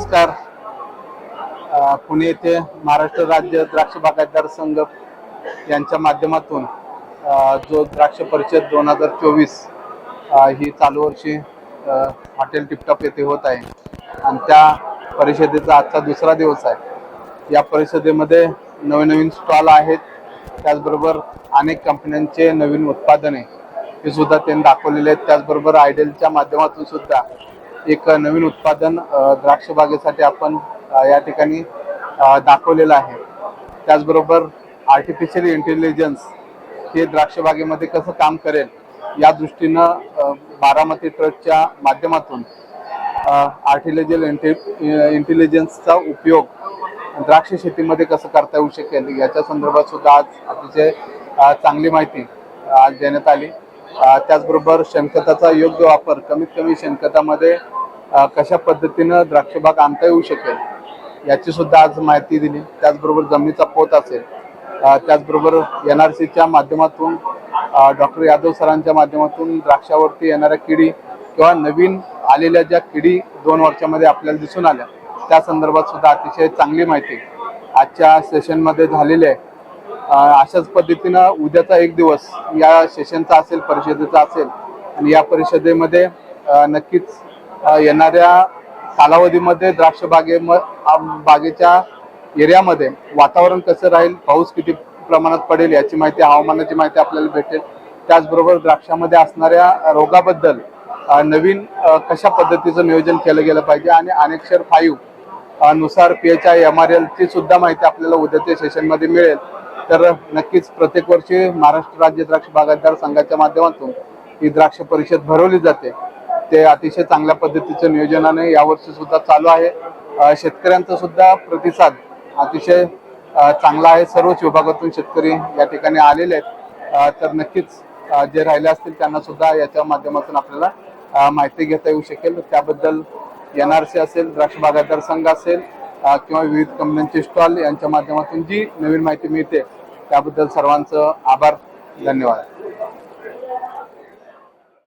नमस्कार. पुणे येथे महाराष्ट्र राज्य द्राक्ष बागायतदार संघ यांच्या माध्यमातून जो द्राक्ष परिषद दोन हजार चोवीस ही चालू वर्षी हॉटेल टिपटॉप येथे होत आहे. आणि त्या परिषदेचा आजचा दुसरा दिवस आहे. या परिषदेमध्ये नवीन नवीन स्टॉल आहेत. त्याचबरोबर अनेक कंपन्यांचे नवीन उत्पादने हे सुद्धा त्यांनी दाखवलेले आहेत. त्याचबरोबर आयडेलच्या माध्यमातून सुद्धा एक नवीन उत्पादन द्राक्ष बागेसाठी आपण या ठिकाणी दाखवलेलं आहे. त्याचबरोबर आर्टिफिशियल इंटेलिजन्स हे द्राक्ष बागेमध्ये कसं काम करेल या दृष्टीनं बारामती ट्रस्टच्या माध्यमातून आर्टिलिजल इंटेलिजन्सचा उपयोग द्राक्ष शेतीमध्ये कसं करता येऊ शकेल याच्या संदर्भात सुद्धा आज अतिशय चांगली माहिती आज देण्यात आली. त्याचबरोबर शेणखताचा योग्य वापर कमीत कमी शेणखतामध्ये कशा पद्धतीनं द्राक्षबाग आणता येऊ शकेल याची सुद्धा आज माहिती दिली. त्याचबरोबर जमिनीचा पोत असेल त्याचबरोबर एन आर सीच्या माध्यमातून डॉक्टर यादव सरांच्या माध्यमातून द्राक्षावरती येणाऱ्या किडी किंवा नवीन आलेल्या ज्या किडी दोन वर्षामध्ये आपल्याला दिसून आल्या त्या संदर्भात सुद्धा अतिशय चांगली माहिती आजच्या सेशनमध्ये झालेली आहे. अशाच पद्धतीनं उद्याचा एक दिवस या सेशनचा असेल परिषदेचा असेल आणि या परिषदेमध्ये नक्कीच येणाऱ्या कालावधीमध्ये द्राक्ष बागे बागेच्या एरियामध्ये वातावरण कसं राहील पाऊस किती प्रमाणात पडेल याची माहिती हवामानाची माहिती आपल्याला भेटेल. त्याचबरोबर द्राक्षामध्ये असणाऱ्या रोगाबद्दल नवीन कशा पद्धतीचं नियोजन केलं गेलं पाहिजे आणि annexure फाईव्हनुसार P H I M R एलची सुद्धा माहिती आपल्याला उद्याच्या सेशनमध्ये मिळेल. तर नक्कीच प्रत्येक वर्षी महाराष्ट्र राज्य द्राक्ष बागायतदार संघाच्या माध्यमातून ही द्राक्ष परिषद भरवली जाते. ते अतिशय चांगल्या पद्धतीचं नियोजनाने यावर्षी सुद्धा चालू आहे. शेतकऱ्यांचा सुद्धा प्रतिसाद अतिशय चांगला आहे. सर्वच विभागातून शेतकरी या ठिकाणी आलेले आहेत. तर नक्कीच जे राहिले असतील त्यांना सुद्धा याच्या माध्यमातून आपल्याला माहिती घेता येऊ शकेल. त्याबद्दल एन आर सी असेल द्राक्ष बागायतदार संघ असेल किंवा विविध कंपन्यांचे स्टॉल यांच्या माध्यमातून जी नवीन माहिती मिळते त्याबद्दल सर्वांचं आभार धन्यवाद.